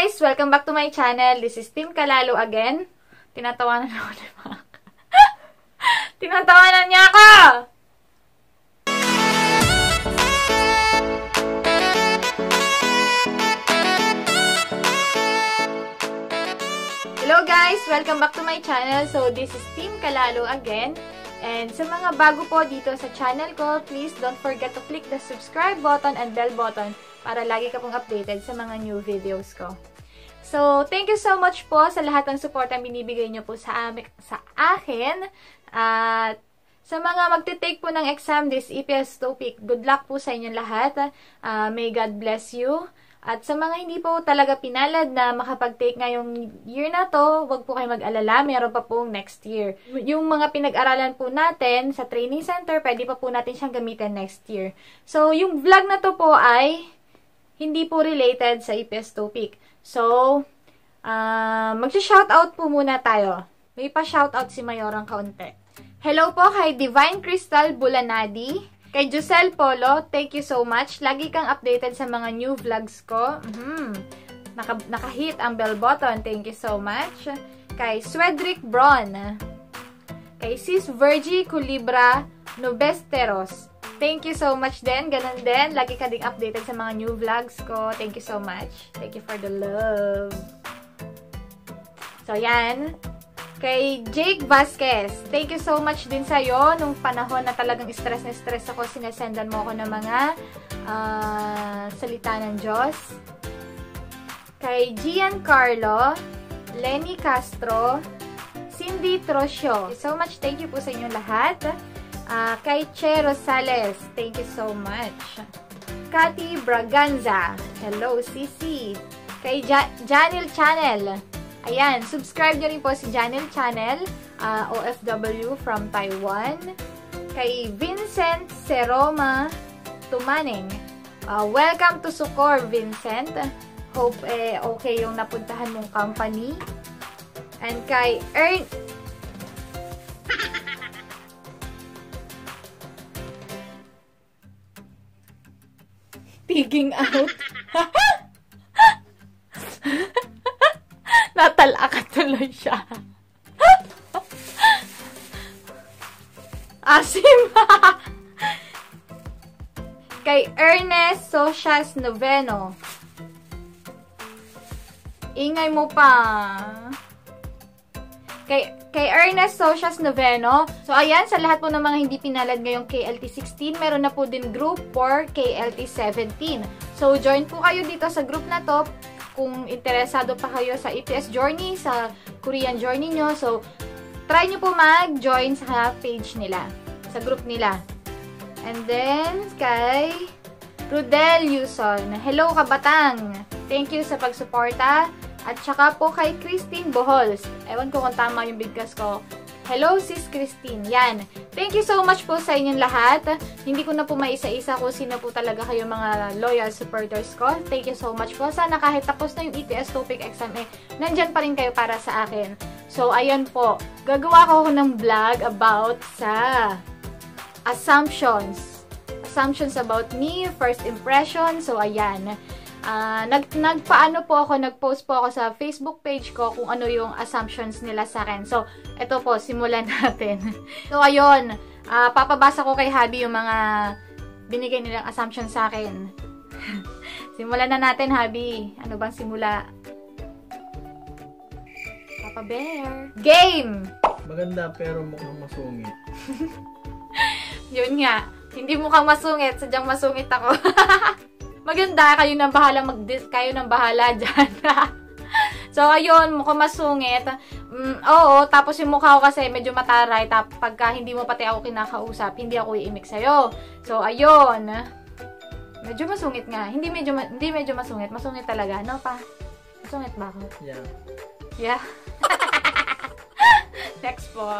guys! Welcome back to my channel. This is Team Kalalo again. Tinatawanan ako ni Mac. Tinatawanan niya ako! Hello guys! Welcome back to my channel. So, this is Team Kalalo again. And sa mga bago po dito sa channel ko, please don't forget to click the subscribe button and bell button para lagi ka pong updated sa mga new videos ko. So, thank you so much po sa lahat ng support ang binibigay nyo po sa, sa akin. At sa mga magte-take po ng exam this EPS topic, good luck po sa inyong lahat. Uh, may God bless you. At sa mga hindi po talaga pinalad na makapag-take ngayong year na to, wag po kayo mag-alala, meron pa pong next year. Yung mga pinag-aralan po natin sa training center, pwede pa po natin siyang gamitin next year. So, yung vlog na to po ay hindi po related sa EPS topic. So, uh, mag-shoutout po muna tayo. May pa-shoutout si Mayorang kaunti. Hello po kay Divine Crystal Bulanadi. Kay Giselle Polo, thank you so much. Lagi kang updated sa mga new vlogs ko. Mm -hmm. Naka, nakahit ang bell button. Thank you so much. Kay Swedrick Braun. Kay Sis Virgie Culibra Nobesteros. Thank you so much din. Ganun din. Lagi ka ding updated sa mga new vlogs ko. Thank you so much. Thank you for the love. So, yan. Kay Jake Vasquez, thank you so much din sa'yo. Nung panahon na talagang stress na stress ako, sinasendan mo ako ng mga uh, salita ng Diyos. Kay Giancarlo, Lenny Castro, Cindy Trosio. So much thank you po sa inyong lahat. Uh, kay Che Rosales, thank you so much. Cathy Braganza, hello Sisi. Kay ja Janil Channel, ayan, subscribe nyo rin po si Janil Channel, uh, OFW from Taiwan. Kay Vincent Seroma Tumaning, uh, welcome to Sukor, Vincent. Hope eh, okay yung napuntahan mong company. And kay Ern pigging out. Natalakat tuloy siya. Asim! Kay Ernest Socias Noveno. Ingay mo pa. Kay kay Ernest Socias Noveno. So, ayan, sa lahat po ng mga hindi pinalad ngayong KLT16, meron na po din group for KLT17. So, join po kayo dito sa group na to kung interesado pa kayo sa EPS journey, sa Korean journey nyo. So, try nyo po mag-join sa page nila, sa group nila. And then, kay Rudel Yuson. Hello, kabatang! Thank you sa pagsuporta. At saka po kay Christine Bohols. Ewan ko kung tama yung bigkas ko. Hello, sis Christine. Yan. Thank you so much po sa inyong lahat. Hindi ko na po maisa-isa kung sino po talaga kayo mga loyal supporters ko. Thank you so much po. Sana kahit tapos na yung ETS topic exam eh, nandyan pa rin kayo para sa akin. So, ayan po. Gagawa ko ng vlog about sa assumptions. Assumptions about me, first impression. So, ayan. Uh, nag, nagpaano po ako, nag-post po ako sa Facebook page ko kung ano yung assumptions nila sa akin. So, ito po, simulan natin. so, ayun, uh, papabasa ko kay Habi yung mga binigay nilang assumptions sa akin. simulan na natin, Habi. Ano bang simula? Papa Bear. Game! Maganda pero mukhang masungit. Yun nga. Hindi mukhang masungit, sadyang masungit ako. Maganda, kayo nang bahala mag kayo nang bahala diyan. so, ayun, mukhang masungit. Mm, oo, tapos yung mukha ko kasi medyo mataray. Tap, pagka hindi mo pati ako kinakausap, hindi ako iimik sa'yo. So, ayun. Medyo masungit nga. Hindi medyo, hindi medyo masungit. Masungit talaga. No, pa? Masungit ba ako? Yeah. Yeah. Next po.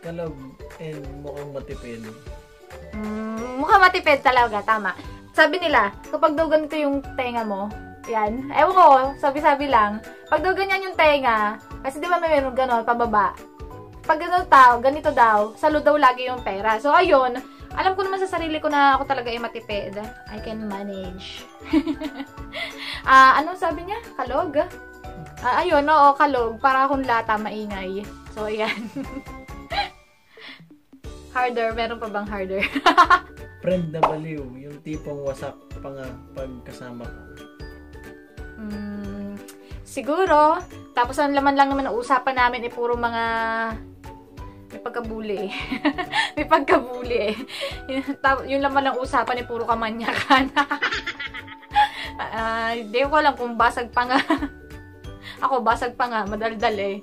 Kalab and mukhang matipid. Mm, mukhang matipid talaga. Tama. Sabi nila, kapag daw ganito yung tenga mo, yan, ewan ko, sabi-sabi lang, pag daw ganyan yung tenga, kasi di ba may meron ganon, pababa, pag ganito tao, ganito daw, salo daw lagi yung pera. So, ayun, alam ko naman sa sarili ko na ako talaga ay matipid. I can manage. Ah, anong sabi niya? Kalog? Ah, ayun, oo, kalog. Para akong lata, maingay. So, ayan. harder. Meron pa bang harder? Friend na baliw. Yung tipong wasak pa nga pag kasama ka. Hmm, siguro. Tapos ang laman lang naman ng usapan namin ay puro mga may pagkabuli may pagkabuli. Yung, laman ng usapan ay puro kamanyakan. Ah, Hindi ko alam kung basag pa nga. Ako, basag pa nga. Madaldal eh.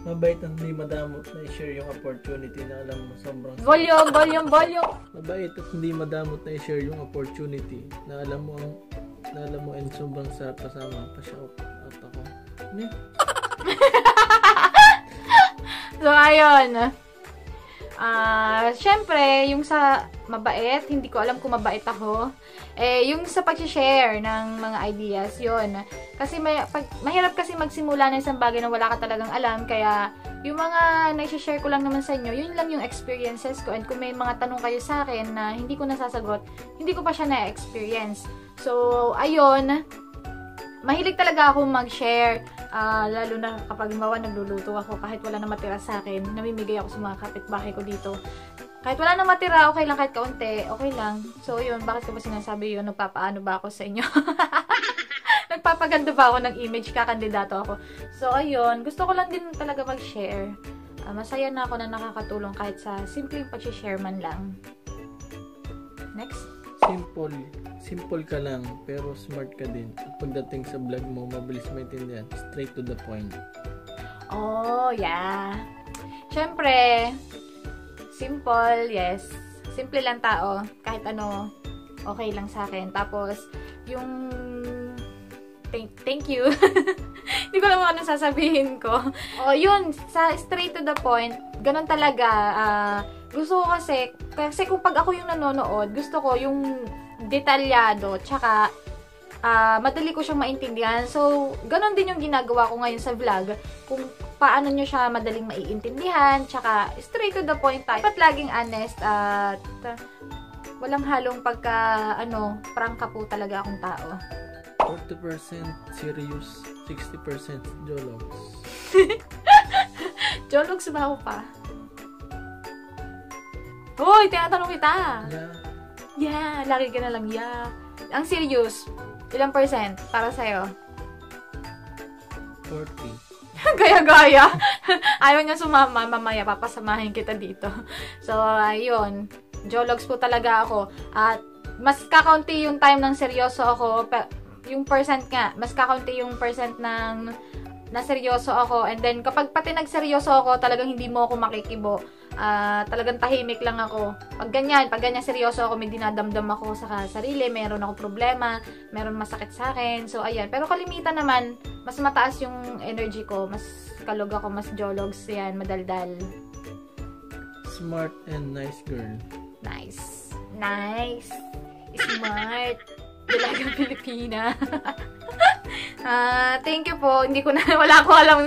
Mabait at hindi madamot na i-share yung opportunity na alam mo sobrang Volume, volume, volume. Mabait at hindi madamot na i-share yung opportunity na alam mo ang na alam mo and sobrang sarap kasama pa siya at ako. Yun? So, ayun. Ah, syempre, yung sa mabait, hindi ko alam kung mabait ako. Eh, yung sa pag-share ng mga ideas, yon Kasi may, pag, mahirap kasi magsimula ng isang bagay na wala ka talagang alam, kaya yung mga na-share ko lang naman sa inyo, yun lang yung experiences ko. And kung may mga tanong kayo sa akin na hindi ko nasasagot, hindi ko pa siya na-experience. So, ayun, mahilig talaga ako mag-share. Ah, lalo na kapag mawa nagluluto ako, kahit wala na matira sa akin, namimigay ako sa mga kapitbahay ko dito. Kahit wala na matira, okay lang kahit kaunti, okay lang. So, yun, bakit ko ba sinasabi yun? Nagpapaano ba ako sa inyo? Nagpapaganda ba ako ng image kakandidato ako? So, ayun, gusto ko lang din talaga mag-share. Ah, masaya na ako na nakakatulong kahit sa simpleng pag-share man lang. Next. Simple. Simple ka lang pero smart ka din. At pagdating sa vlog mo, mabilis maintindihan. Straight to the point. Oh, yeah. Siyempre, simple, yes. Simple lang tao. Kahit ano, okay lang sa akin. Tapos, yung thank, thank you. Hindi ko alam ano sasabihin ko. O, yun, sa straight to the point, ganun talaga. ah, gusto ko kasi, kasi kung pag ako yung nanonood, gusto ko yung detalyado, tsaka ah, madali ko siyang maintindihan. So, ganun din yung ginagawa ko ngayon sa vlog. Kung paano nyo siya madaling maiintindihan, tsaka straight to the point tayo. Dapat laging honest at uh, walang halong pagka, ano, prangka po talaga akong tao. 40% serious, 60% jologs. Jologs ba ako pa? Hoy, tinatanong kita! Yeah. Yeah, lagi ka na lang, yeah. Ang serious, ilang percent para sa'yo? 40. Gaya-gaya. Ayaw niya sumama. Mamaya, papasamahin kita dito. So, ayun. Jologs po talaga ako. At, mas kakaunti yung time ng seryoso ako. Yung percent nga, mas kakaunti yung percent ng na seryoso ako. And then, kapag pati nagseryoso ako, talagang hindi mo ako makikibo. Ah, talagang tahimik lang ako. Pag ganyan, pag ganyan seryoso ako, may dinadamdam ako sa sarili, meron ako problema, meron masakit sa akin. So, ayan. Pero kalimitan naman, mas mataas yung energy ko, mas kalog ako, mas jologs, yan, madaldal. Smart and nice girl. Nice. Nice. Smart. Dalagang Pilipina. Ah, thank you po. Hindi ko na, wala ko alam.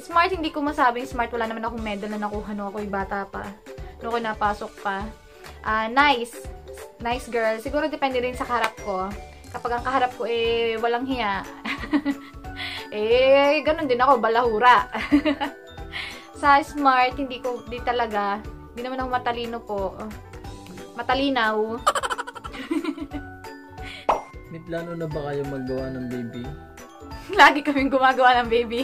Smart, hindi ko masabing smart. Wala naman akong medal na nakuha nung ako'y bata pa. Nung ako napasok pa. Ah, nice. Nice girl. Siguro depende rin sa kaharap ko. Kapag ang kaharap ko eh walang hiya. eh, ganun din ako, balahura. sa smart, hindi ko, di talaga. Hindi naman ako matalino po. Matalinaw. May plano na ba kayo maggawa ng baby? Lagi kaming gumagawa ng baby.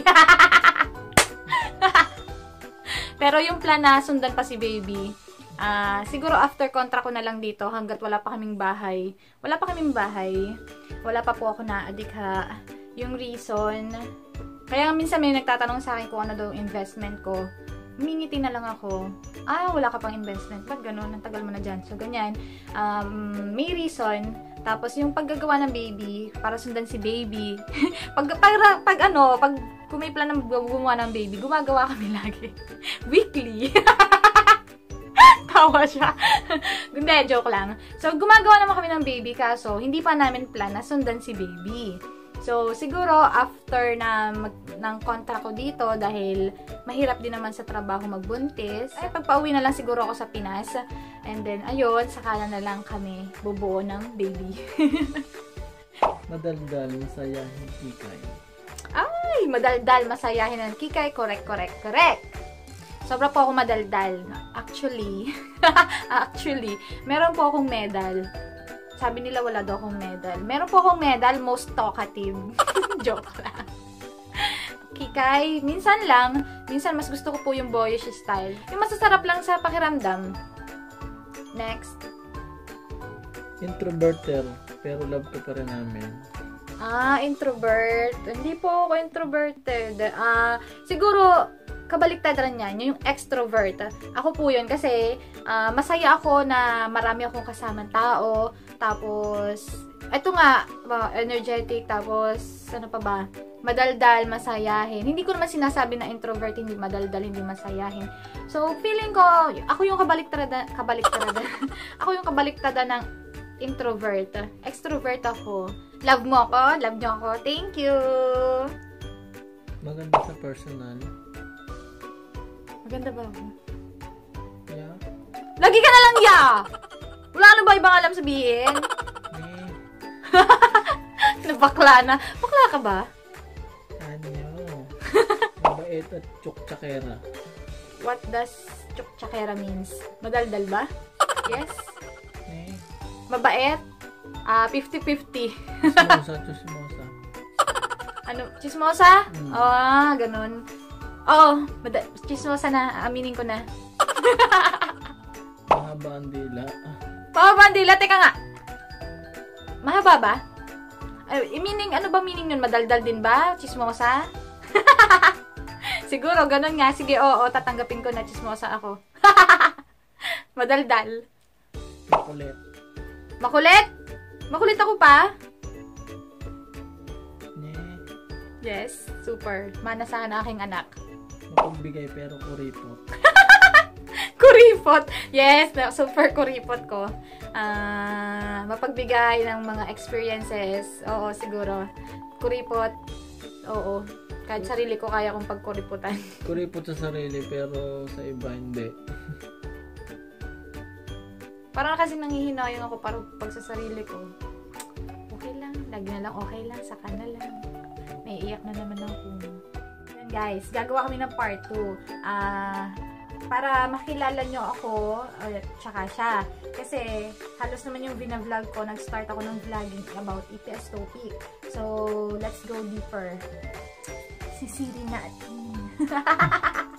Pero yung plan na sundan pa si baby, ah siguro after contract ko na lang dito hanggat wala pa kaming bahay. Wala pa kaming bahay. Wala pa po ako na-adikha. Yung reason, kaya minsan may nagtatanong sa akin kung ano daw investment ko. Mingiti na lang ako. Ah, wala ka pang investment. Ba't ganun? Ang tagal mo na dyan. So, ganyan. Um, may reason. Tapos, yung paggagawa ng baby, para sundan si baby. pag, pag, pag, ano, pag kung may plan ng gumawa ng baby, gumagawa kami lagi. Weekly. Tawa siya. Hindi, joke lang. So, gumagawa naman kami ng baby, kaso hindi pa namin plan na sundan si baby. So, siguro, after na mag, ng contract ko dito, dahil mahirap din naman sa trabaho magbuntis, ay pagpa-uwi na lang siguro ako sa Pinas. And then, ayun, saka na lang kami bubuo ng baby. Madaldal, masaya, hikay. Ay, madaldal, masayahin ng kikay. Correct, correct, correct. Sobra po ako madaldal. Actually, actually, meron po akong medal. Sabi nila wala daw akong medal. Meron po akong medal, most talkative. Joke lang. Kikay, minsan lang, minsan mas gusto ko po yung boyish style. Yung masasarap lang sa pakiramdam. Next. Introverter, pero love ko pa rin namin. Ah, introvert. Hindi po ako introverted. Ah, siguro, kabaliktaran niyan, yung extrovert. Ako po yun kasi uh, masaya ako na marami akong kasamang tao. Tapos, eto nga, energetic. Tapos, ano pa ba? Madaldal, masayahin. Hindi ko naman sinasabi na introvert, hindi madaldal, hindi masayahin. So, feeling ko, ako yung kabaliktaran, kabaliktaran. ako yung kabaliktaran ng introvert. Extrovert ako. Love mo ako? Love niyo ako? Thank you! Maganda sa personal. Maganda ba ako? Yeah. Lagi ka na lang ya! Wala na ba ibang alam sabihin? Nabakla na. Bakla ka ba? ano? Mabait at tsuktsakera. What does chukchakera means? Madaldal ba? Yes? Eh, Mabait? Ah, 50-50. chismosa, chismosa. Ano? Chismosa? Mm. Oh, ganun. Oo, chismosa na. Aminin ko na. Mahaba ang dila. Ah, Mahaba ang dila. Teka nga. Mahaba ba? Ay, eh, meaning, ano ba meaning nun? Madaldal din ba? Chismosa? Siguro, ganun nga. Sige, oo, tatanggapin ko na chismosa ako. Madaldal. makulit. Makulit? Makulit ako pa? Eh, Yes, super. Mana sa aking anak. mapagbigay pero kuripot. Kuripot! Yes, na- super kuripot ko. Ah, mapagbigay ng mga experiences. Oo, siguro. Kuripot. Oo. Kahit sarili ko kaya kong pagkuriputan. Kuripot sa sarili pero sa iba hindi. Parang kasi nangihinayang ako para pag sa sarili ko. Okay lang. Lagi na lang okay lang. Saka na lang. May iyak na naman ako. Yan guys. Gagawa kami ng part 2. Ah... para makilala nyo ako at tsaka siya. Kasi halos naman yung binavlog ko, nag-start ako ng vlogging about EPS topic. So, let's go deeper. Sisiri natin.